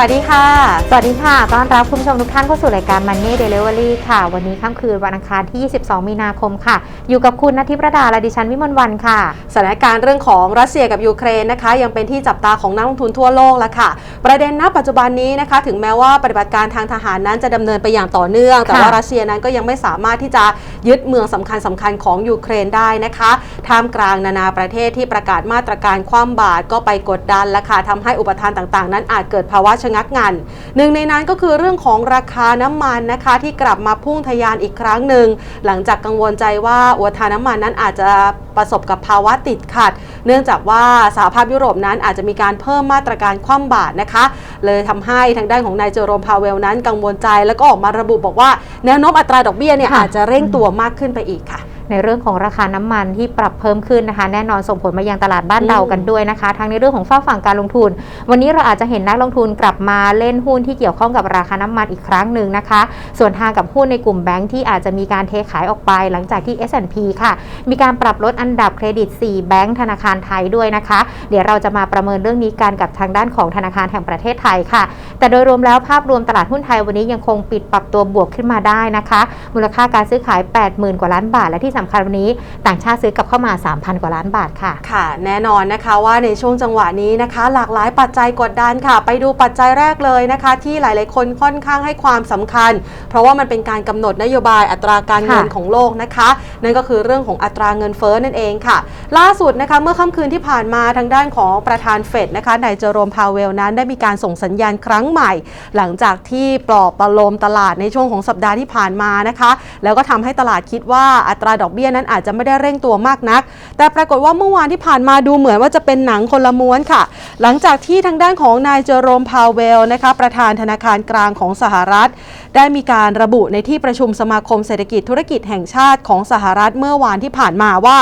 วัสดีค่ะ สวัสดีค่ะ ต้อนรับคุณผู้ชมทุกท่านเข้าสู่รายการ Money Delivery ค่ะ วันนี้ค่ำคืนวันอังคารที่ 22 มีนาคมค่ะ อยู่กับคุณนัทธิประดาและดิฉันวิมลวันค่ะ สถานการณ์เรื่องของรัสเซียกับยูเครนนะคะ ยังเป็นที่จับตาของนักลงทุนทั่วโลกแล้วค่ะ ประเด็นณปัจจุบันนี้นะคะ ถึงแม้ว่าปฏิบัติการทางทหารนั้นจะดำเนินไปอย่างต่อเนื่อง แต่ว่ารัสเซียนั้นก็ยังไม่สามารถที่จะยึดเมืองสำคัญสคัญๆของยูเครนได้นะคะ ท่ามกลางนานาประเทศที่ประกาศมาตรการคว่ำบาตรก็ไปกดดันและค่ะทำให้อุปทานต่างๆ นั้นอาจเกิดภาวะชะงักงัน หนึ่งในนั้นก็คือเรื่องของราคาน้ำมันนะคะที่กลับมาพุ่งทะยานอีกครั้งหนึ่ง หลังจากกังวลใจว่าอุปทานน้ำมันนั้นอาจจะประสบกับภาวะติดขัด เนื่องจากว่าสหภาพยุโรปนั้นอาจจะมีการเพิ่มมาตรการคว่ำบาตรนะคะ เลยทำให้ทางด้านของนายเจอโรมพาเวลนั้นกังวลใจแล้วก็ออกมาระบุบอกว่าแนวโน้มอัตราดอกเบี้ยเนี่ยอาจจะเร่งตัวมากขึ้นไปอีกค่ะ ในเรื่องของราคาน้ำมันที่ปรับเพิ่มขึ้นนะคะ แน่นอนส่งผลมายังตลาดบ้านเรากันด้วยนะคะ ทั้งในเรื่องของฝ้าฝั่งการลงทุน วันนี้เราอาจจะเห็นนักลงทุนกลับมาเล่นหุ้นที่เกี่ยวข้องกับราคาน้ำมันอีกครั้งหนึ่งนะคะ ส่วนทางกับหุ้นในกลุ่มแบงค์ที่อาจจะมีการเทขายออกไปหลังจากที่ S&P ค่ะ มีการปรับลดอันดับเครดิต 4 แบงค์ธนาคารไทยด้วยนะคะ เดี๋ยวเราจะมาประเมินเรื่องนี้กันกับทางด้านของธนาคารแห่งประเทศไทยค่ะ แต่โดยรวมแล้วภาพรวมตลาดหุ้นไทยวันนี้ยังคงปิดปรับตัวบวกขึ้นมาได้นะคะ มูลค่าการซื้อขาย 80,000 กว่าล้านบาทและที่สำคัญวันนี้ ต่างชาติซื้อกลับเข้ามา 3,000 กว่าล้านบาทค่ะ ค่ะ แน่นอนนะคะว่าในช่วงจังหวะนี้นะคะ หลากหลายปัจจัยกดดันค่ะ ไปดูปัจจัยแรกเลยนะคะ ที่หลาย ๆ คนค่อนข้างให้ความสำคัญ เพราะว่ามันเป็นการกำหนดนโยบายอัตราการเงินค่ะของโลกนะคะ นั่นก็คือเรื่องของอัตราเงินเฟ้อนั่นเองค่ะ ล่าสุดนะคะเมื่อค่ำคืนที่ผ่านมาทางด้านของประธานเฟดนะคะนายเจอโรมพาเวลนั้นได้มีการส่งสัญญาณครั้งใหม่ หลังจากที่ปลอบประโลมตลาดในช่วงของสัปดาห์ที่ผ่านมานะคะ แล้วก็ทำให้ตลาดคิดว่าอัตราดอกเบี้ยนั้นอาจจะไม่ได้เร่งตัวมากนัก แต่ปรากฏว่าเมื่อวานที่ผ่านมาดูเหมือนว่าจะเป็นหนังคนละม้วนค่ะ หลังจากที่ทางด้านของนายเจอโรมพาวเวลนะคะประธานธนาคารกลางของสหรัฐ ได้มีการระบุในที่ประชุมสมาคมเศรษฐกิจธุรกิจแห่งชาติของสหรัฐเมื่อวานที่ผ่านมาว่า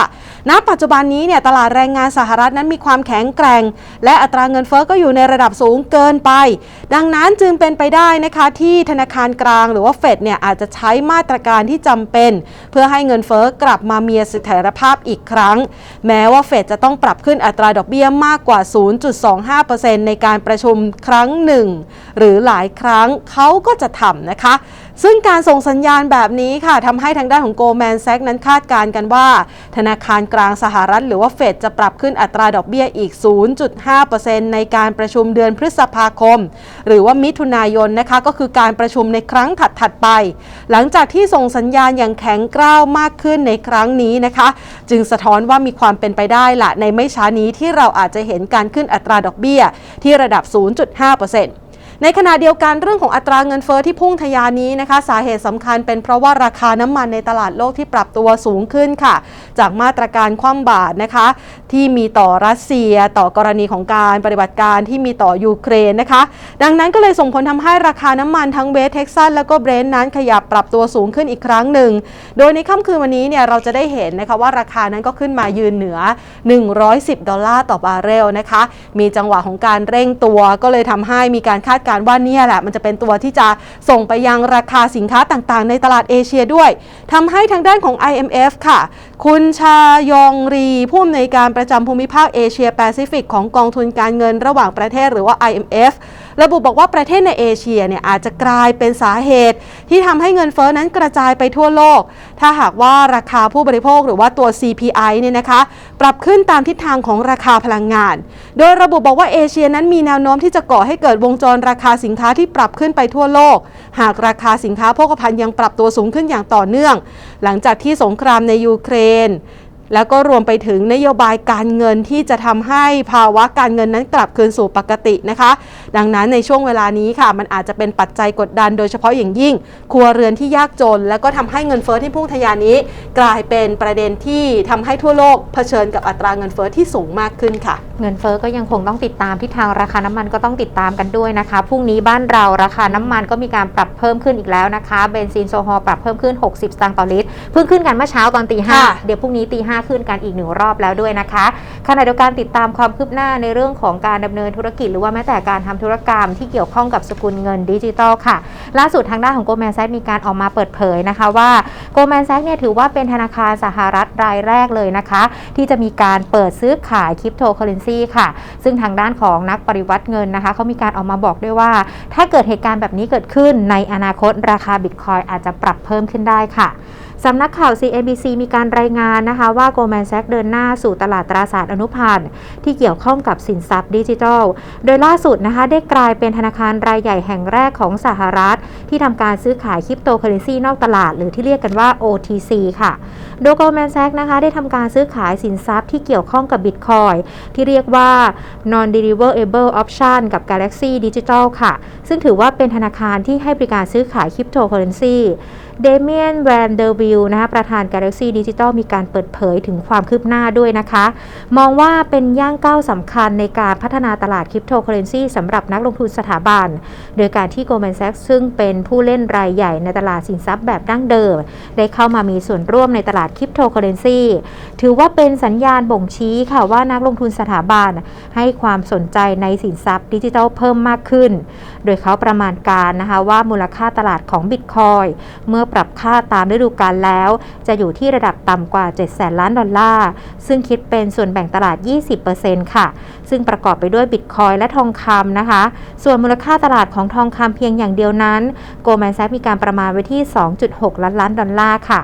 ณ ปัจจุบันนี้เนี่ยตลาดแรงงานสหรัฐนั้นมีความแข็งแกร่ง และอัตราเงินเฟ้อก็อยู่ในระดับสูงเกินไป ดังนั้นจึงเป็นไปได้นะคะที่ธนาคารกลางหรือว่าเฟดเนี่ยอาจจะใช้มาตรการที่จำเป็น เพื่อให้เงินเฟ้อกลับมามีเสถียรภาพอีกครั้ง แม้ว่าเฟดจะต้องปรับขึ้นอัตราดอกเบี้ยมากกว่า 0.25%ในการประชุมครั้งหนึ่งหรือหลายครั้งเขาก็จะทำนะคะ ซึ่งการส่งสัญญาณแบบนี้ค่ะทำให้ทางด้านของโกลแมนแซกนั้นคาดการณ์กันว่า ธนาคารกลางสหรัฐหรือว่าเฟดจะปรับขึ้นอัตราดอกเบี้ยอีก 0.5%ในการประชุมเดือนพฤษภาคม หรือว่ามิถุนายนนะคะก็คือการประชุมในครั้งถัดๆไป หลังจากที่ส่งสัญญาณอย่างแข็งกร้าวมากขึ้นในครั้งนี้นะคะ จึงสะท้อนว่ามีความเป็นไปได้ละในไม่ช้านี้ที่เราอาจจะเห็นการขึ้นอัตราดอกเบี้ยที่ระดับ 0.5% ในขณะเดียวกันเรื่องของอัตราเงินเฟอ้อที่พุ่งทะยานนี้นะคะ สาเหตุสำคัญเป็นเพราะว่าราคาน้ำมันในตลาดโลกที่ปรับตัวสูงขึ้นค่ะ จากมาตรการคว่ำบาตรนะคะ ที่มีต่อรัสเซีย ต่อกรณีของการปฏิบัติการที่มีต่อยูเครนนะคะ ดังนั้นก็เลยส่งผลทำให้ราคาน้ำมันทั้งเวสเท็กซัสแล้วก็เบรนท์นั้นขยับปรับตัวสูงขึ้นอีกครั้งหนึ่ง โดยในค่ำคืนวันนี้เนี่ยเราจะได้เห็นนะคะว่าราคานั้นก็ขึ้นมายืนเหนือ 110 ดอลลาร์ต่อบาร์เรลนะคะ มีจังหวะของการเร่งตัวก็เลยทำให้มีการคาดการณ์ว่านี่แหละ มันจะเป็นตัวที่จะส่งไปยังราคาสินค้าต่างๆ ในตลาดเอเชียด้วยทำให้ทางด้านของ IMF ค่ะ คุณชายองรีผู้อำนวยการประจำภูมิภาคเอเชียแปซิฟิกของกองทุนการเงินระหว่างประเทศหรือว่า IMF ระบุบอกว่าประเทศในเอเชียเนี่ยอาจจะกลายเป็นสาเหตุ ที่ทำให้เงินเฟ้อนั้นกระจายไปทั่วโลก ถ้าหากว่าราคาผู้บริโภคหรือว่าตัว CPI เนี่ยนะคะปรับขึ้นตามทิศทางของราคาพลังงาน โดยระบุบอกว่าเอเชียนั้นมีแนวโน้มที่จะก่อให้เกิดวงจรราคาสินค้าที่ปรับขึ้นไปทั่วโลก หากราคาสินค้าโภคภัณฑ์ยังปรับตัวสูงขึ้นอย่างต่อเนื่อง หลังจากที่สงครามในยูเครน แล้วก็รวมไปถึงนโยบายการเงินที่จะทำให้ภาวะการเงินนั้นกลับคืนสู่ปกตินะคะ ดังนั้นในช่วงเวลานี้ค่ะ มันอาจจะเป็นปัจจัยกดดันโดยเฉพาะอย่างยิ่ง ครัวเรือนที่ยากจน แล้วก็ทำให้เงินเฟ้อที่พุ่งทะยานนี้ กลายเป็นประเด็นที่ทำให้ทั่วโลกเผชิญกับอัตราเงินเฟ้อที่สูงมากขึ้นค่ะ เงินเฟอ้อก็ยังคงต้องติดตามทิศทางราคาน้ำมันก็ต้องติดตามกันด้วยนะคะพรุ่งนี้บ้านเราราคาน้ำมันก็มีการปรับเพิ่มขึ้นอีกแล้วนะคะเบนซินโซฮอลปรับเพิ่มขึ้น 60สตางค์ต่อลิตรเพิ่งขึ้นกันเมื่อเช้าตอนตีห้าค่ะเดี๋ยวพรุ่งนี้ตีห้าาขึ้นกันอีกหนึ่งรอบแล้วด้วยนะคะขณะเดียวกันติดตามความคืบหน้าในเรื่องของการดำเนินธุรกิจ หรือว่าแม้แต่การทำธุรกรรมที่เกี่ยวข้องกับสกุลเงินดิจิทัลค่ะ ล่าสุดทางด้านของโกลแมนแซกมีการออกมาเปิดเผยนะคะว่าโกลแมนแซกเนี่ยถือว่าเป็นธนาคารสหรัฐรายแรกเลยนะคะ ที่จะมีการเปิดซื้อขายคริปโตเคอเรนซีค่ะ ซึ่งทางด้านของนักปริวัติเงินนะคะเขามีการออกมาบอกด้วยว่า ถ้าเกิดเหตุการณ์แบบนี้เกิดขึ้นในอนาคตราคาบิตคอยอาจจะปรับเพิ่มขึ้นได้ค่ะ สำนักข่าว CNBC มีการรายงานนะคะว่า Goldman Sachs เดินหน้าสู่ตลาดตราสารอนุพันธ์ที่เกี่ยวข้องกับสินทรัพย์ดิจิทัล โดยล่าสุดนะคะได้กลายเป็นธนาคารรายใหญ่แห่งแรกของสหรัฐ ที่ทำการซื้อขายคริปโตเคอเรนซีนอกตลาด หรือที่เรียกกันว่า OTC ค่ะ โดย Goldman Sachs นะคะได้ทำการซื้อขายสินทรัพย์ที่เกี่ยวข้องกับบิตคอยที่เรียกว่า non deliverable option กับ Galaxy Digital ค่ะ ซึ่งถือว่าเป็นธนาคารที่ให้บริการซื้อขายคริปโตเคอเรนซี เดเมียนแวนเดอร์วิลนะคะประธาน Galaxy Digital มีการเปิดเผยถึงความคืบหน้าด้วยนะคะ มองว่าเป็นย่างก้าวสำคัญในการพัฒนาตลาดคริปโตเคอเรนซีสำหรับนักลงทุนสถาบัน โดยการที่ Goldman Sachs ซึ่งเป็นผู้เล่นรายใหญ่ในตลาดสินทรัพย์แบบดั้งเดิม ได้เข้ามามีส่วนร่วมในตลาดคริปโตเคอเรนซีถือว่าเป็นสัญญาณบ่งชี้ค่ะว่านักลงทุนสถาบันให้ความสนใจในสินทรัพย์ดิจิทัลเพิ่มมากขึ้น โดยเขาประมาณการนะคะว่ามูลค่าตลาดของบิตคอยเมื่อปรับค่าตามฤดูกาลแล้ว จะอยู่ที่ระดับต่ำกว่า700ล้านดอลลาร์ ซึ่งคิดเป็นส่วนแบ่งตลาด 20%ค่ะ ซึ่งประกอบไปด้วยบิตคอยและทองคำนะคะ ส่วนมูลค่าตลาดของทองคำเพียงอย่างเดียวนั้น โกลแมนแซกมีการประมาณไว้ที่ 2.6 ล้านล้านดอลลาร์ค่ะ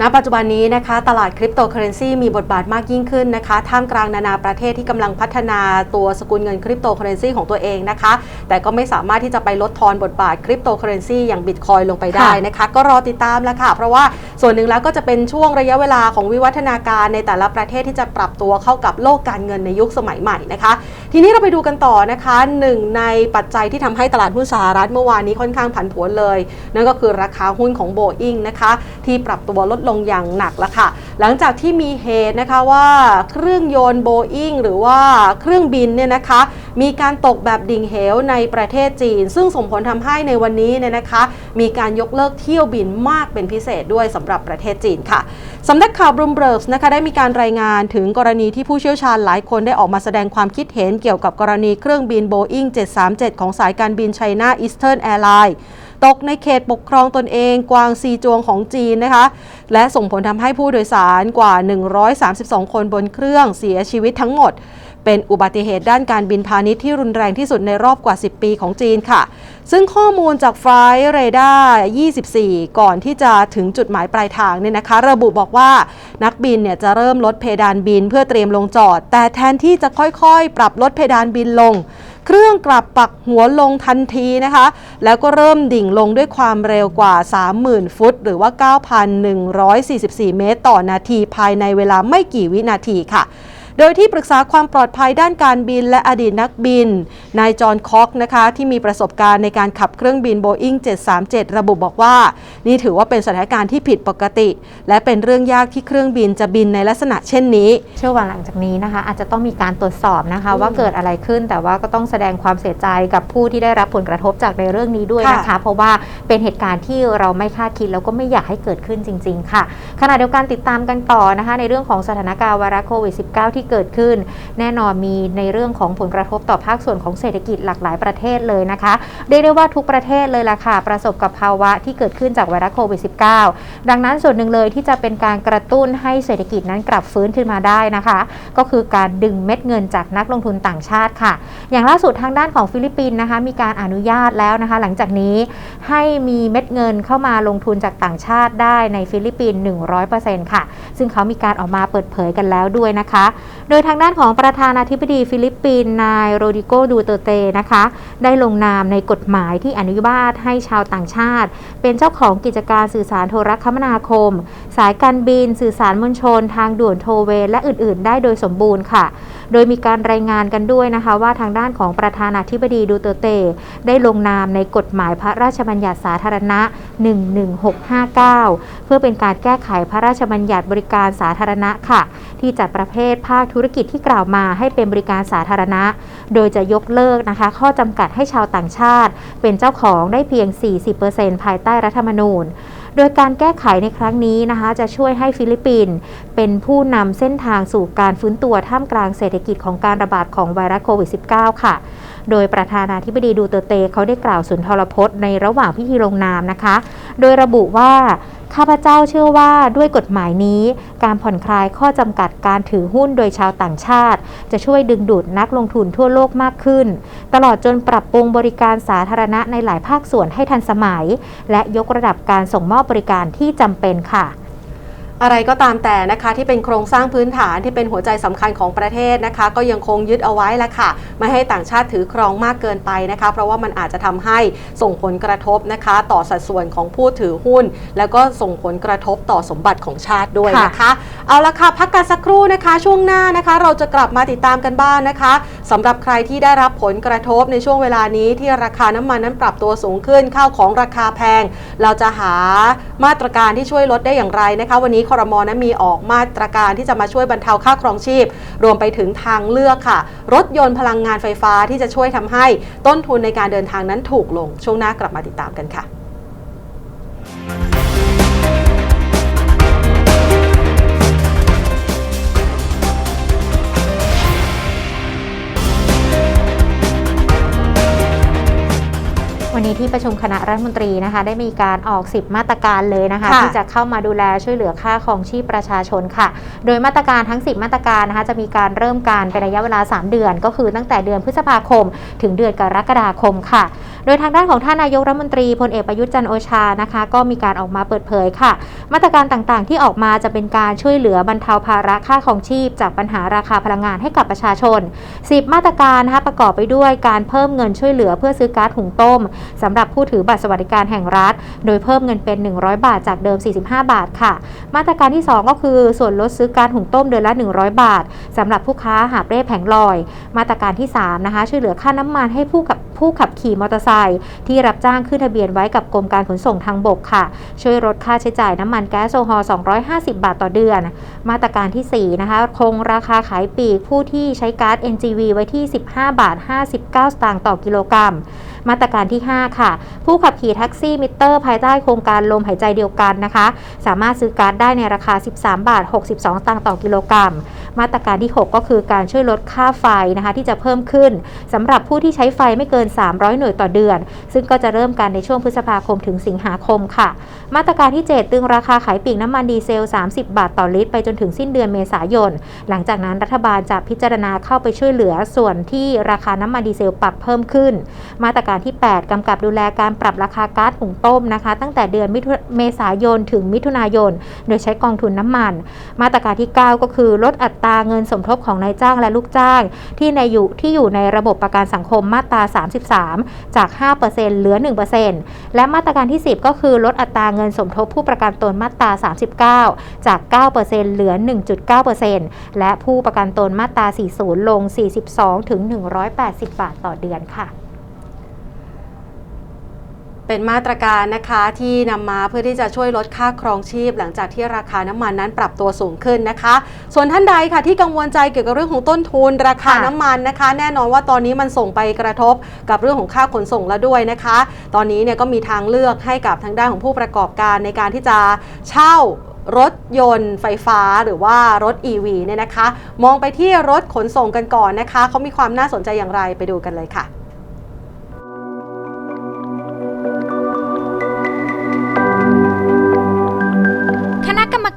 ณปัจจุบันนี้นะคะตลาดคริปโตเคอเรนซีมีบทบาทมากยิ่งขึ้นนะคะท่ามกลางนานาประเทศที่กำลังพัฒนาตัวสกุลเงินคริปโตเคอเรนซีของตัวเองนะคะ แต่ก็ไม่สามารถที่จะไปลดทอนบทบาทคริปโตเคอเรนซีอย่างบิตคอยลงไปได้นะคะ ก็รอติดตามแล้วค่ะ เพราะว่าส่วนหนึ่งแล้วก็จะเป็นช่วงระยะเวลาของวิวัฒนาการในแต่ละประเทศที่จะปรับตัวเข้ากับโลกการเงินในยุคสมัยใหม่นะคะ ทีนี้เราไปดูกันต่อนะคะหนึ่งในปัจจัยที่ทำให้ตลาดหุ้นสหรัฐเมื่อวานนี้ค่อนข้างผันผวนเลย นั่นก็คือราคาหุ้นของโบอิงนะคะที่ปรับตัวลดลงอย่างหนักแล้วค่ะ หลังจากที่มีเหตุนะคะว่าเครื่องยนต์โบอิงหรือว่าเครื่องบินเนี่ยนะคะมีการตกแบบดิ่งเหวในประเทศจีน ซึ่งส่งผลทำให้ในวันนี้เนี่ยนะคะ มีการยกเลิกเที่ยวบินมากเป็นพิเศษด้วยสำหรับประเทศจีนค่ะสำนักข่าวบรูมเบิร์กนะคะได้มีการรายงานถึงกรณีที่ผู้เชี่ยวชาญหลายคนได้ออกมาแสดงความคิดเห็นเกี่ยวกับกรณีเครื่องบิน Boeing 737 ของสายการบินไชน่าอีสเทิร์นแอร์ไลน์ ตกในเขตปกครองตนเอง กวางซีจวงของจีนนะคะ และส่งผลทำให้ผู้โดยสารกว่า 132 คนบนเครื่องเสียชีวิตทั้งหมด เป็นอุบัติเหตุด้านการบินพาณิชย์ที่รุนแรงที่สุดในรอบกว่า 10 ปีของจีนค่ะ ซึ่งข้อมูลจากไฟล์เรดาร์24 ก่อนที่จะถึงจุดหมายปลายทางเนี่ยนะคะ ระบุบอกว่านักบินเนี่ยจะเริ่มลดเพดานบินเพื่อเตรียมลงจอด แต่แทนที่จะค่อยๆ ปรับลดเพดานบินลง เครื่องกลับปักหัวลงทันทีนะคะ แล้วก็เริ่มดิ่งลงด้วยความเร็วกว่า 30,000 ฟุต หรือว่า 9,144 เมตร ต่อนาทีภายในเวลาไม่กี่วินาทีค่ะ โดยที่ปรึกษาความปลอดภัยด้านการบินและอดีตนักบิน นายจอห์นคอกนะคะที่มีประสบการณ์ในการขับเครื่องบิน Boeing 737 ระบุบอกว่า นี่ถือว่าเป็นสถานการณ์ที่ผิดปกติ และเป็นเรื่องยากที่เครื่องบินจะบินในลักษณะเช่นนี้ เชื่อว่าหลังจากนี้นะคะ อาจจะต้องมีการตรวจสอบนะคะอืมว่าเกิดอะไรขึ้นแต่ว่าก็ต้องแสดงความเสียใจกับผู้ที่ได้รับผลกระทบจากในเรื่องนี้ด้วยนะคะค่ะเพราะว่าเป็นเหตุการณ์ที่เราไม่คาดคิดแล้วก็ไม่อยากให้เกิดขึ้นจริง ๆ ค่ะขณะเดียวกันติดตามกันต่อนะคะ ในเรื่องของสถานการณ์ไวรัสโควิด -19 ที่เกิดขึ้น แน่นอนมีในเรื่องของผลกระทบต่อภาคส่วนของเศรษฐกิจหลากหลายประเทศเลยนะคะเรียกได้ว่าทุกประเทศเลยล่ะค่ะประสบกับภาวะที่เกิดขึ้นจากไวรัสโควิด -19 ดังนั้นส่วนหนึ่งเลยที่จะเป็นการกระตุ้นให้เศรษฐกิจนั้นกลับฟื้นขึ้นมาได้นะคะ ก็คือการดึงเม็ดเงินจากนักลงทุนต่างชาติค่ะ อย่างล่าสุดทางด้านของฟิลิปปินส์นะคะ มีการอนุญาตแล้วนะคะ หลังจากนี้ให้มีเม็ดเงินเข้ามาลงทุนจากต่างชาติได้ในฟิลิปปินส์100%ค่ะ ซึ่งเขามีการออกมาเปิดเผยกันแล้วด้วยนะคะ โดยทางด้านของประธานาธิบดีฟิลิปปินส์นายโรดิโกดูเตเตนะคะ ได้ลงนามในกฎหมายที่อนุญาตให้ชาวต่างชาติ เป็นเจ้าของกิจการสื่อสารโทรคมนาคม สายการบิน สื่อสารมวลชน ทางด่วนโทเว และอื่น ๆ ได้โดยสมบูรณ์ค่ะ โดยมีการรายงานกันด้วยนะคะ ว่าทางด้านของประธานาธิบดีดูเตเต ได้ลงนามในกฎหมายพระราชบัญญัติสาธารณะ 11659 เพื่อเป็นการแก้ไขพระราชบัญญัติบริการสาธารณะค่ะ ที่จัดประเภทภาคธุรกิจที่กล่าวมาให้เป็นบริการสาธารณะ โดยจะยกเลิกนะคะ ข้อจำกัดให้ชาวต่างชาติ เป็นเจ้าของได้เพียง 40%ภายใต้รัฐธรรมนูญโดยการแก้ไขในครั้งนี้นะคะ จะช่วยให้ฟิลิปปินส์เป็นผู้นำเส้นทางสู่การฟื้นตัวท่ามกลางเศรษฐกิจของการระบาดของไวรัสโควิด -19 ค่ะ โดยประธานาธิบดีดูเตเตเขาได้กล่าวสุนทรพจน์ในระหว่างพิธีลงนามนะคะ โดยระบุว่า ข้าพเจ้าเชื่อว่าด้วยกฎหมายนี้ การผ่อนคลายข้อจำกัดการถือหุ้นโดยชาวต่างชาติ จะช่วยดึงดูดนักลงทุนทั่วโลกมากขึ้น ตลอดจนปรับปรุงบริการสาธารณะในหลายภาคส่วนให้ทันสมัย และยกระดับการส่งมอบบริการที่จำเป็นค่ะ อะไรก็ตามแต่นะคะที่เป็นโครงสร้างพื้นฐานที่เป็นหัวใจสำคัญของประเทศนะคะ ก็ยังคงยึดเอาไว้แหละค่ะ ไม่ให้ต่างชาติถือครองมากเกินไปนะคะ เพราะว่ามันอาจจะทำให้ส่งผลกระทบนะคะ ต่อสัดส่วนของผู้ถือหุ้น แล้วก็ส่งผลกระทบต่อสมบัติของชาติด้วยนะคะ เอาละค่ะพักกันสักครู่นะคะ ช่วงหน้านะคะ เราจะกลับมาติดตามกันบ้างนะคะสำหรับใครที่ได้รับผลกระทบในช่วงเวลานี้ที่ราคาน้ำมันนั้นปรับตัวสูงขึ้นข้าวของราคาแพง เราจะหามาตรการที่ช่วยลดได้อย่างไรนะคะ วันนี้คอรมอนะมีออกมาตรการที่จะมาช่วยบรรเทาค่าครองชีพ รวมไปถึงทางเลือกค่ะ รถยนต์พลังงานไฟฟ้าที่จะช่วยทำให้ต้นทุนในการเดินทางนั้นถูกลง ช่วงหน้ากลับมาติดตามกันค่ะ นนี้ที่ประชุมคณะรัฐมนตรีนะคะ ได้มีการออก 10 มาตรการเลยนะคะค่ะที่จะเข้ามาดูแลช่วยเหลือค่าครองชีพประชาชนค่ะ โดยมาตรการทั้ง 10 มาตรการนะคะจะมีการเริ่มการเป็นระยะเวลา 3 เดือน ก็คือตั้งแต่เดือนพฤษภาคม ถึงเดือนกรกฎาคมค่ะ โดยทางด้านของท่านนายกรัฐมนตรีพลเอกประยุทธ์จันทร์โอชานะคะ ก็มีการออกมาเปิดเผยค่ะ มาตรการต่างๆ ที่ออกมาจะเป็นการช่วยเหลือบรรเทาภาระค่าครองชีพ จากปัญหาราคาพลังงานให้กับประชาชน 10 มาตรการนะคะประกอบไปด้วยการเพิ่มเงินช่วยเหลือเพื่อซื้อก๊าซหุงต้มสำหรับผู้ถือบัตรสวัสดิการแห่งรัฐ โดยเพิ่มเงินเป็น 100 บาทจากเดิม 45 บาทค่ะ มาตรการที่ 2 ก็คือส่วนลดซื้อการหุงต้มเดือนละ 100 บาทสำหรับผู้ค้าหาบเร่แผงลอย มาตรการที่3นะคะช่วยเหลือค่าน้ำมันให้ผู้กับผู้ขับขี่มอเตอร์ไซค์ที่รับจ้างขึ้นทะเบียนไว้กับกรมการขนส่งทางบกค่ะ ช่วยลดค่าใช้จ่ายน้ำมันแก๊สโซฮอล์250 บาทต่อเดือน มาตรการที่ 4 นะคะคงราคาขายปลีกผู้ที่ใช้ก๊าซ NGV ไว้ที่ 15 บาท 59 สตางค์ต่อกิโลกรัมมาตรการที่ 5 ค่ะ ผู้ขับขี่แท็กซี่มิเตอร์ ภายใต้โครงการลมหายใจเดียวกันนะคะ สามารถซื้อก๊าซได้ในราคา 13 บาท 62 สตางค์ต่อกิโลกรัม มาตรการที่ 6 ก็คือการช่วยลดค่าไฟนะคะที่จะเพิ่มขึ้นสำหรับผู้ที่ใช้ไฟไม่เกิน300 หน่วยต่อเดือน ซึ่งก็จะเริ่มกันในช่วงพฤษภาคมถึงสิงหาคมค่ะ มาตรการที่ 7 ตึงราคาขายปลีกน้ำมันดีเซล 30 บาทต่อลิตร ไปจนถึงสิ้นเดือนเมษายน หลังจากนั้นรัฐบาลจะพิจารณาเข้าไปช่วยเหลือส่วนที่ราคาน้ำมันดีเซลปรับเพิ่มขึ้น มาตรการที่ 8 กำกับดูแลการปรับราคาก๊าซหุงต้มนะคะ ตั้งแต่เดือนมิถุเมษายนถึงมิถุนายน โดยใช้กองทุนน้ำมัน มาตรการที่ 9 ก็คือลดอัตราเงินสมทบของนายจ้างและลูกจ้าง ที่ในอยู่ที่อยู่ในระบบประกันสังคมมาตรา33จาก 5%เหลือ 1%และมาตรการที่ 10 ก็คือลดอัตราเงินสมทบผู้ประกันตนมาตรา 39 จาก 9%เหลือ 1.9%และผู้ประกันตนมาตรา 40 ลง 42 ถึง 180 บาทต่อเดือนค่ะ เป็นมาตรการนะคะที่นำมาเพื่อที่จะช่วยลดค่าครองชีพ หลังจากที่ราคาน้ำมันนั้นปรับตัวสูงขึ้นนะคะ ส่วนท่านใดค่ะที่กังวลใจเกี่ยวกับเรื่องของต้นทุน ราคาค่ะน้ำมันนะคะ แน่นอนว่าตอนนี้มันส่งไปกระทบกับเรื่องของค่าขนส่งแล้วด้วยนะคะ ตอนนี้เนี่ยก็มีทางเลือกให้กับทางด้านของผู้ประกอบการในการที่จะเช่ารถยนต์ไฟฟ้าหรือว่ารถ EV เนี่ยนะคะ มองไปที่รถขนส่งกันก่อนนะคะเขามีความน่าสนใจอย่างไรไปดูกันเลยค่ะ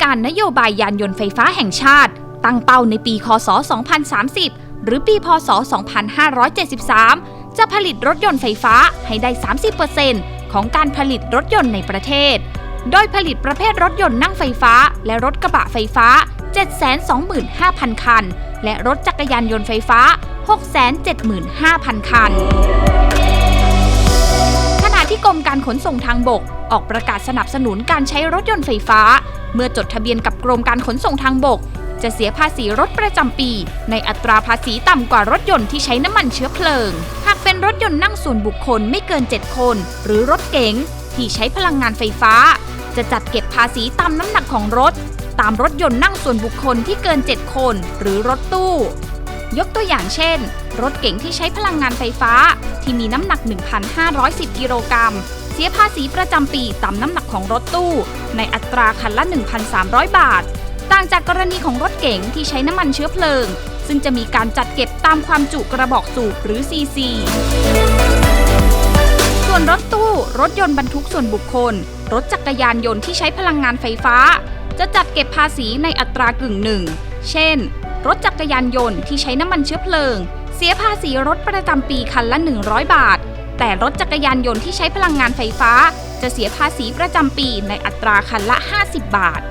ารนโยบายยานยนต์ไฟฟ้าแห่งชาติ ตั้งเป้าในปีคศ 2030 หรือปีพศ 2573 จะผลิตรถยนต์ไฟฟ้าให้ได้ 30%ของการผลิตรถยนต์ในประเทศ โดยผลิตประเภทรถยนต์นั่งไฟฟ้า และรถกระบะไฟฟ้า 725,000 คัน และรถจักรยานยนต์ไฟฟ้า 675,000 คัน ที่กรมการขนส่งทางบก ออกประกาศสนับสนุนการใช้รถยนต์ไฟฟ้า เมื่อจดทะเบียนกับกรมการขนส่งทางบก จะเสียภาษีรถประจำปี ในอัตราภาษีต่ำกว่ารถยนต์ที่ใช้น้ำมันเชื้อเพลิง หากเป็นรถยนต์นั่งส่วนบุคคลไม่เกิน 7 คน หรือรถเก๋งที่ใช้พลังงานไฟฟ้า จะจัดเก็บภาษีตามน้ำหนักของรถ ตามรถยนต์นั่งส่วนบุคคลที่เกิน 7 คน หรือรถตู้ ยกตัวอย่างเช่น รถเก๋งที่ใช้พลังงานไฟฟ้า ที่มีน้ำหนัก 1,510 กิโลกรัม เสียภาษีประจำปีตามน้ำหนักของรถตู้ ในอัตราคันละ 1,300 บาท ต่างจากกรณีของรถเก๋งที่ใช้น้ำมันเชื้อเพลิง ซึ่งจะมีการจัดเก็บตามความจุกระบอกสูบหรือ CC ส่วนรถตู้ รถยนต์บรรทุกส่วนบุคคล รถจักรยานยนต์ที่ใช้พลังงานไฟฟ้า จะจัดเก็บภาษีในอัตรากึ่งหนึ่ง เช่น รถจักรยานยนต์ที่ใช้น้ำมันเชื้อเพลิง เสียภาษีรถประจำปีคันละ 100 บาท แต่รถจักรยานยนต์ที่ใช้พลังงานไฟฟ้า จะเสียภาษีประจำปีในอัตราคันละ 50 บาท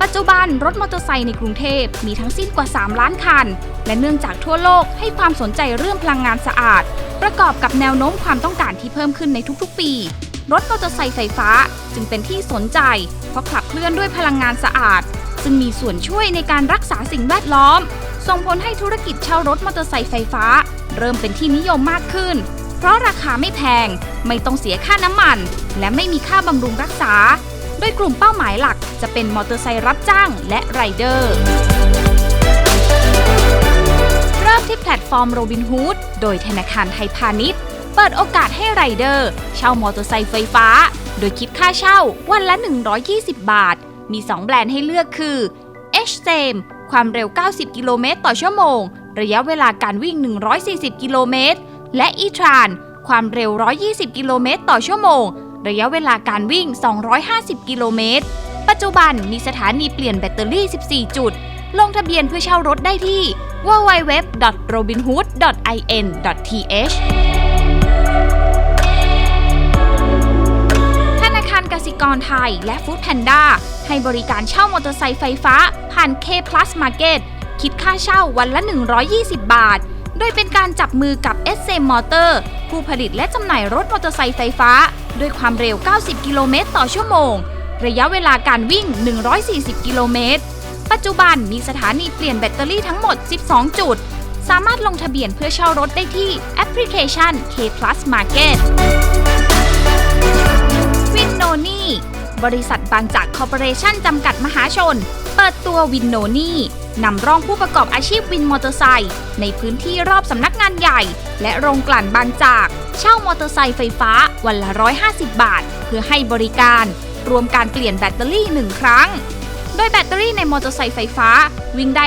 ปัจจุบันรถมอเตอร์ไซค์ในกรุงเทพมีทั้งสิ้นกว่า 3 ล้านคัน และเนื่องจากทั่วโลกให้ความสนใจเรื่องพลังงานสะอาด ประกอบกับแนวโน้มความต้องการที่เพิ่มขึ้นในทุกๆ ปี รถมอเตอร์ไซค์ไฟฟ้าจึงเป็นที่สนใจ เพราะขับเคลื่อนด้วยพลังงานสะอาด ซึ่งมีส่วนช่วยในการรักษาสิ่งแวดล้อม ส่งผลให้ธุรกิจเช่ารถมอเตอร์ไซค์ไฟฟ้า เริ่มเป็นที่นิยมมากขึ้น เพราะราคาไม่แพง ไม่ต้องเสียค่าน้ำมัน และไม่มีค่าบำรุงรักษา โดยกลุ่มเป้าหมายหลักจะเป็นมอเตอร์ไซค์รับจ้างและไรเดอร์เริ่มที่แพลตฟอร์มโรบินฮูดโดยธนาคารไทยพาณิชย์ เปิดโอกาสให้ไรเดอร์ เช่ามอเตอร์ไซค์ไฟฟ้า โดยคิดค่าเช่าวันละ 120 บาท มี 2 แบรนด์ให้เลือกคือ h s a m ความเร็ว 90 กิโลเมตรต่อชั่วโมง ระยะเวลาการวิ่ง 140 กิโลเมตร และ e-tran ความเร็ว 120 กิโลเมตรต่อชั่วโมง ระยะเวลาการวิ่ง 250 กิโลเมตร ปัจจุบันมีสถานีเปลี่ยนแบตเตอรี่ 14 จุด ลงทะเบียนเพื่อเช่ารถได้ที่ www.robinhood.in.th กสิกรไทย และ Food Panda ให้บริการเช่ามอเตอร์ไซค์ไฟฟ้า ผ่าน K Plus Market คิดค่าเช่าวันละ 120 บาท โดยเป็นการจับมือกับ s m Motor ผู้ผลิตและจำหน่ายรถมอเตอร์ไซค์ไฟฟ้า ด้วยความเร็ว 90 กิโลเมตรต่อชั่วโมง ระยะเวลาการวิ่ง 140 กิโลเมตร ปัจจุบันมีสถานีเปลี่ยนแบตเตอรี่ทั้งหมด 12 จุด สามารถลงทะเบียนเพื่อเช่ารถได้ที่แอปพลิเคชัน K Plus Market วินโนนี่ บริษัทบางจากคอร์ปอเรชั่นจำกัดมหาชน เปิดตัววินโนนี่นำร่องผู้ประกอบอาชีพวินมอเตอร์ไซค์ในพื้นที่รอบสำนักงานใหญ่ และโรงกลั่นบางจาก เช่ามอเตอร์ไซค์ไฟฟ้าวันละ 150 บาท เพื่อให้บริการ รวมการเปลี่ยนแบตเตอรี่ 1 ครั้ง โดยแบตเตอรี่ในมอเตอร์ไซค์ไฟฟ้า วิ่งได้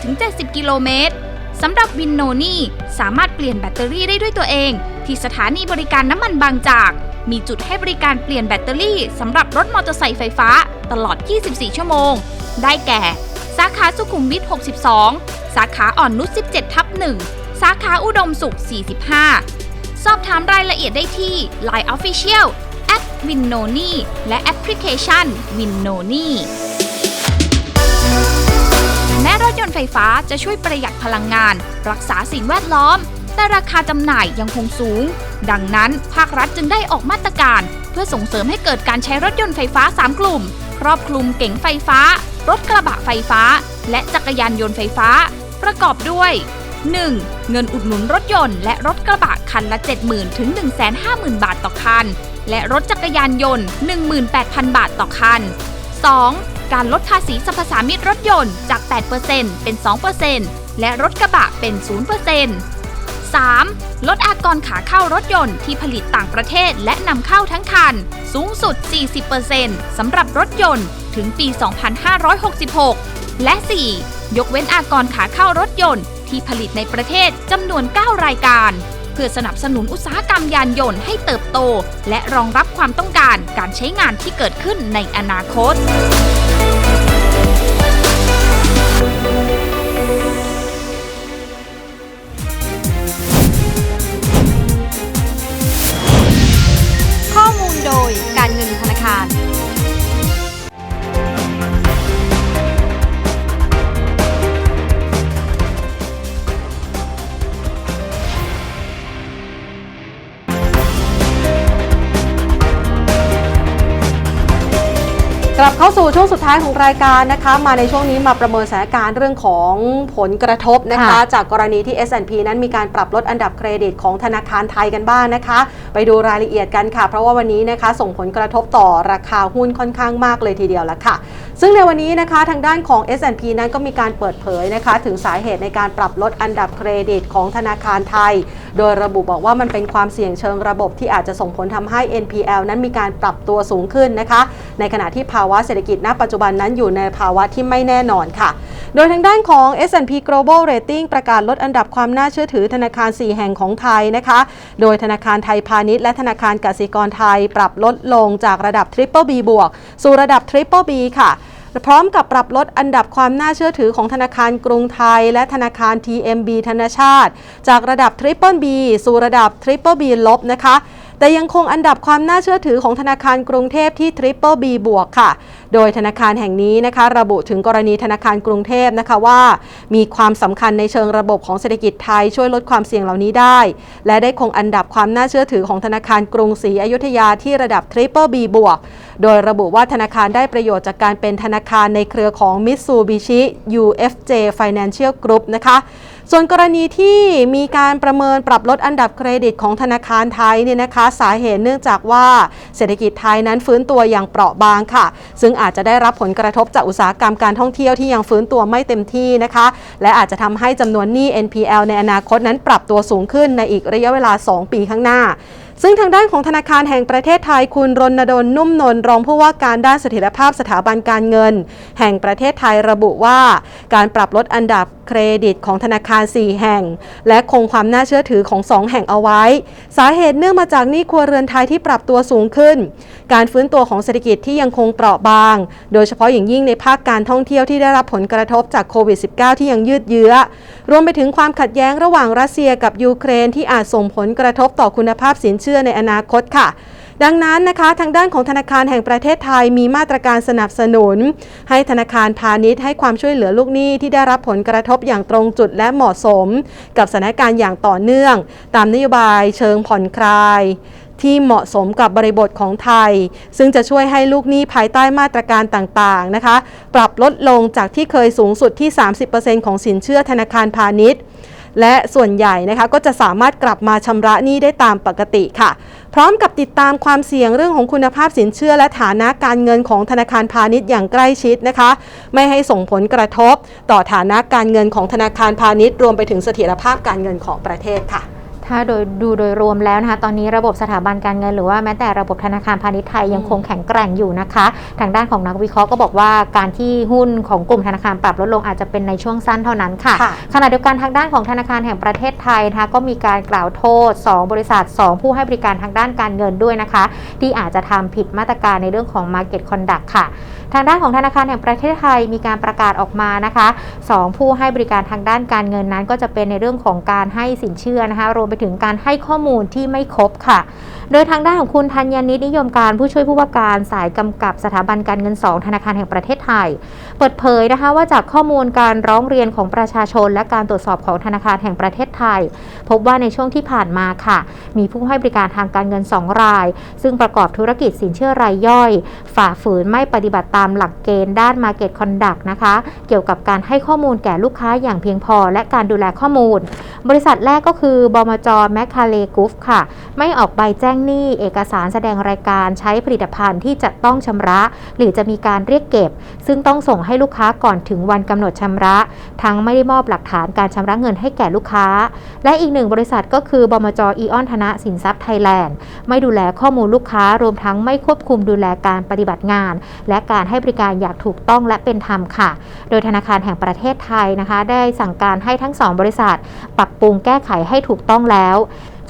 50-70 กิโลเมตรสำหรับวินโนนี่สามารถเปลี่ยนแบตเตอรี่ได้ด้วยตัวเอง ที่สถานีบริการน้ำมันบางจาก มีจุดให้บริการเปลี่ยนแบตเตอรี่สำหรับรถมอเตอร์ไซค์ไฟฟ้าตลอด 24 ชั่วโมง ได้แก่ สาขาสุขุมวิท 62 สาขาอ่อนนุช 17 ทับ 1 สาขาอุดมสุข 45 สอบถามรายละเอียดได้ที่ Line Official แอปวินโนนี่และแอปพลิเคชันวินโนนี่แม้รถยนต์ไฟฟ้าจะช่วยประหยัดพลังงาน รักษาสิ่งแวดล้อม แต่ราคาจำหน่ายยังคงสูง ดังนั้นภาครัฐจึงได้ออกมาตรการ เพื่อส่งเสริมให้เกิดการใช้รถยนต์ไฟฟ้า 3 กลุ่ม ครอบคลุมเก๋งไฟฟ้า รถกระบะไฟฟ้า และจักรยานยนต์ไฟฟ้า ประกอบด้วย 1. เงินอุดหนุนรถยนต์ และรถกระบะคันละ 70,000 ถึง 150,000 บาทต่อคัน และรถจักรยานยนต์ 18,000 บาทต่อคัน 2. การลดภาษีสรรพสามิตรถยนต์จาก 8%เป็น 2%และรถกระบะเป็น 0% 3. ลดอากรขาเข้ารถยนต์ที่ผลิตต่างประเทศและนำเข้าทั้งคัน สูงสุด 40%สำหรับรถยนต์ถึงปี 2566 และ 4. ยกเว้นอากรขาเข้ารถยนต์ที่ผลิตในประเทศจำนวน 9 รายการ เพื่อสนับสนุนอุตสาหกรรมยานยนต์ให้เติบโต และรองรับความต้องการการใช้งานที่เกิดขึ้นในอนาคตาาสู่ช่วงสุดท้ายของรายการนะคะ มาในช่วงนี้มาประเมินสถานการณ์เรื่องของผลกระทบนะคะค่ะจากกรณีที่ S&P นั้นมีการปรับลดอันดับเครดิตของธนาคารไทยกันบ้างนะคะ ไปดูรายละเอียดกันค่ะ เพราะว่าวันนี้นะคะส่งผลกระทบต่อราคาหุ้นค่อนข้างมากเลยทีเดียวละค่ะ ซึ่งในวันนี้นะคะทางด้านของ S&P นั้นก็มีการเปิดเผยนะคะ ถึงสาเหตุในการปรับลดอันดับเครดิตของธนาคารไทย โดยระบุบอกว่ามันเป็นความเสี่ยงเชิงระบบที่อาจจะส่งผลทำให้ NPL นั้นมีการปรับตัวสูงขึ้นนะคะ ในขณะที่ภาวะเศรษฐรษฐกิจณปัจจุบันนั้นอยู่ในภาวะที่ไม่แน่นอนค่ะ โดยทางด้านของ S&P Global Rating ประกาศลดอันดับความน่าเชื่อถือธนาคาร 4 แห่งของไทยนะคะ โดยธนาคารไทยพาณิชย์และธนาคารกสิกรไทยปรับลดลงจากระดับ Triple B บวกสู่ระดับ Triple B ค่ะพร้อมกับปรับลดอันดับความน่าเชื่อถือของธนาคารกรุงไทย และธนาคาร TMB ธนาชาติ จากระดับ Triple B สู่ระดับ Triple B ลบนะคะ แต่ยังคงอันดับความน่าเชื่อถือของธนาคารกรุงเทพที่ Triple B บวกค่ะ โดยธนาคารแห่งนี้นะคะ ระบุถึงกรณีธนาคารกรุงเทพนะคะว่า มีความสำคัญในเชิงระบบของเศรษฐกิจไทยช่วยลดความเสี่ยงเหล่านี้ได้ และได้คงอันดับความน่าเชื่อถือของธนาคารกรุงศรีอยุธยาที่ระดับ Triple B บวกโดยระบุว่าธนาคารได้ประโยชน์จากการเป็นธนาคารในเครือของ Mitsubishi UFJ Financial Group นะคะ ส่วนกรณีที่มีการประเมินปรับลดอันดับเครดิตของธนาคารไทยเนี่ยนะคะ สาเหตุเนื่องจากว่าเศรษฐกิจไทยนั้นฟื้นตัวอย่างเปราะบางค่ะ ซึ่งอาจจะได้รับผลกระทบจากอุตสาหกรรมการท่องเที่ยวที่ยังฟื้นตัวไม่เต็มที่นะคะ และอาจจะทำให้จำนวนหนี้ NPL ในอนาคตนั้นปรับตัวสูงขึ้นในอีกระยะเวลา 2 ปีข้างหน้าซึ่งทางด้านของธนาคารแห่งประเทศไทยคุณรณดลนุ่มนนท์รองผู้ว่าการด้านเสถียรภาพสถาบันการเงิน แห่งประเทศไทยระบุว่า การปรับลดอันดับ เครดิตของธนาคาร 4 แห่ง และคงความน่าเชื่อถือของ 2 แห่งเอาไว้ สาเหตุเนื่องมาจากหนี้ครัวเรือนไทยที่ปรับตัวสูงขึ้น การฟื้นตัวของเศรษฐกิจที่ยังคงเปราะบาง โดยเฉพาะอย่างยิ่งในภาคการท่องเที่ยวที่ได้รับผลกระทบจากโควิด -19 ที่ยังยืดเยื้อ รวมไปถึงความขัดแย้งระหว่างรัสเซียกับยูเครนที่อาจส่งผลกระทบต่อคุณภาพสินเชื่อในอนาคตค่ะ ดังนั้นนะคะทางด้านของธนาคารแห่งประเทศไทยมีมาตรการสนับสนุน ให้ธนาคารพาณิชย์ให้ความช่วยเหลือลูกหนี้ที่ได้รับผลกระทบอย่างตรงจุดและเหมาะสม กับสถานการณ์อย่างต่อเนื่อง ตามนโยบายเชิงผ่อนคลายที่เหมาะสมกับบริบทของไทย ซึ่งจะช่วยให้ลูกหนี้ภายใต้มาตรการต่างๆนะคะ ปรับลดลงจากที่เคยสูงสุดที่ 30%ของสินเชื่อธนาคารพาณิชย์ และส่วนใหญ่นะคะก็จะสามารถกลับมาชำระหนี้ได้ตามปกติค่ะ พร้อมกับติดตามความเสี่ยงเรื่องของคุณภาพสินเชื่อและฐานะการเงินของธนาคารพาณิชย์อย่างใกล้ชิดนะคะ ไม่ให้ส่งผลกระทบ ต่อฐานะการเงินของธนาคารพาณิชย์ รวมไปถึงเสถียรภาพการเงินของประเทศค่ะ ถ้าโดยดูโดยรวมแล้วนะคะ ตอนนี้ระบบสถาบันการเงินหรือว่าแม้แต่ระบบธนาคารพาณิชย์ไทยยังคงแข็งแกร่งอยู่นะคะ ทางด้านของนักวิเคราะห์ก็บอกว่าการที่หุ้นของกลุ่มธนาคารปรับลดลงอาจจะเป็นในช่วงสั้นเท่านั้นค่ะค่ะขณะเดียวกันทางด้านของธนาคารแห่งประเทศไทยนะคะก็มีการกล่าวโทษ 2 บริษัท 2 ผู้ให้บริการทางด้านการเงินด้วยนะคะ ที่อาจจะทำผิดมาตรการในเรื่องของ Market Conduct ค่ะทางด้านของธนาคารแห่งประเทศไทยมีการประกาศออกมานะคะ 2 ผู้ให้บริการทางด้านการเงินนั้น ก็จะเป็นในเรื่องของการให้สินเชื่อนะคะรวมไปถึงการให้ข้อมูลที่ไม่ครบค่ะ โดยทางด้านของคุณธัญนิตนิยมการผู้ช่วยผู้ว่าการสายกำกับสถาบันการเงิน2ธนาคารแห่งประเทศไทย เปิดเผยนะคะว่าจากข้อมูลการร้องเรียนของประชาชน และการตรวจสอบของธนาคารแห่งประเทศไทย พบว่าในช่วงที่ผ่านมาค่ะ มีผู้ให้บริการทางการเงิน 2 ราย ซึ่งประกอบธุรกิจสินเชื่อรายย่อย ฝ่าฝืนไม่ปฏิบัติตามหลักเกณฑ์ด้าน Market Conduct นะคะ เกี่ยวกับการให้ข้อมูลแก่ลูกค้าอย่างเพียงพอ และการดูแลข้อมูล บริษัทแรกก็คือบมจแมคคาเลกุฟค่ะ ไม่ออกใบแจ้งหนี้เอกสารแสดงรายการใช้ผลิตภัณฑ์ที่จะต้องชำระ หรือจะมีการเรียกเก็บ ซึ่งต้องส่งให้ลูกค้าก่อนถึงวันกำหนดชำระ ทั้งไม่ได้มอบหลักฐานการชำระเงินให้แก่ลูกค้า และอีกหนึ่งบริษัทก็คือบมจอีออนธนะสินทรัพย์ไทยแลนด์ไม่ดูแลข้อมูลลูกค้ารวมทั้งไม่ควบคุมดูแลการปฏิบัติงาน และการให้บริการอย่างถูกต้องและเป็นธรรมค่ะ โดยธนาคารแห่งประเทศไทยนะคะ ได้สั่งการให้ทั้งสองบริษัท ปรับปรุงแก้ไขให้ถูกต้องแล้วแล้ว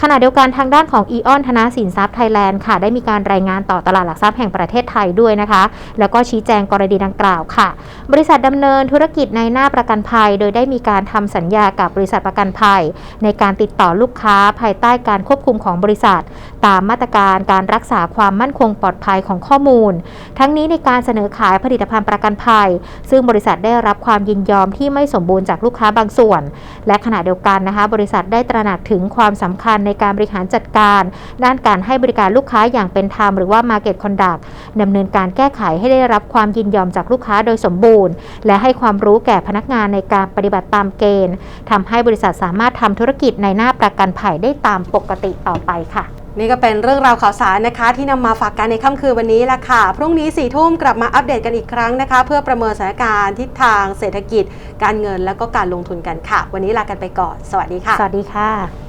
ขณะเดียวกันทางด้านของอีออนธนาสินทรัพย์ไทยแลนด์ค่ะ ได้มีการรายงานต่อตลาดหลักทรัพย์แห่งประเทศไทยด้วยนะคะ แล้วก็ชี้แจงกรณีดังกล่าวค่ะ บริษัทดำเนินธุรกิจในหน้าประกันภัย โดยได้มีการทำสัญญากับบริษัทประกันภัย ในการติดต่อลูกค้าภายใต้การควบคุมของบริษัท ตามมาตรการการรักษาความมั่นคงปลอดภัยของข้อมูล ทั้งนี้ในการเสนอขายผลิตภัณฑ์ประกันภัย ซึ่งบริษัทได้รับความยินยอมที่ไม่สมบูรณ์จากลูกค้าบางส่วน และขณะเดียวกันนะคะ บริษัทได้ตระหนักถึงความสำคัญในในการบริหารจัดการ ด้านการให้บริการลูกค้าอย่างเป็นธรรมหรือว่า Market Conduct ดำเนินการแก้ไขให้ได้รับความยินยอมจากลูกค้าโดยสมบูรณ์ และให้ความรู้แก่พนักงานในการปฏิบัติตามเกณฑ์ทำให้บริษัทสามารถทำธุรกิจในหน้าประกันภัยได้ตามปกติต่อไปค่ะนี่ก็เป็นเรื่องราวข่าวสารนะคะ ที่นำมาฝากกันในค่ำคืนวันนี้ละค่ะ พรุ่งนี้4ี่ทุ่มกลับมาอัปเดตกันอีกครั้งนะคะ เพื่อประเมินสถานการณ์ทิศทางเศรษฐกิจ การเงินและก็การลงทุนกันค่ะ วันนี้ลากันไปก่อน สวัสดีค่ะ สวัสดีค่ะ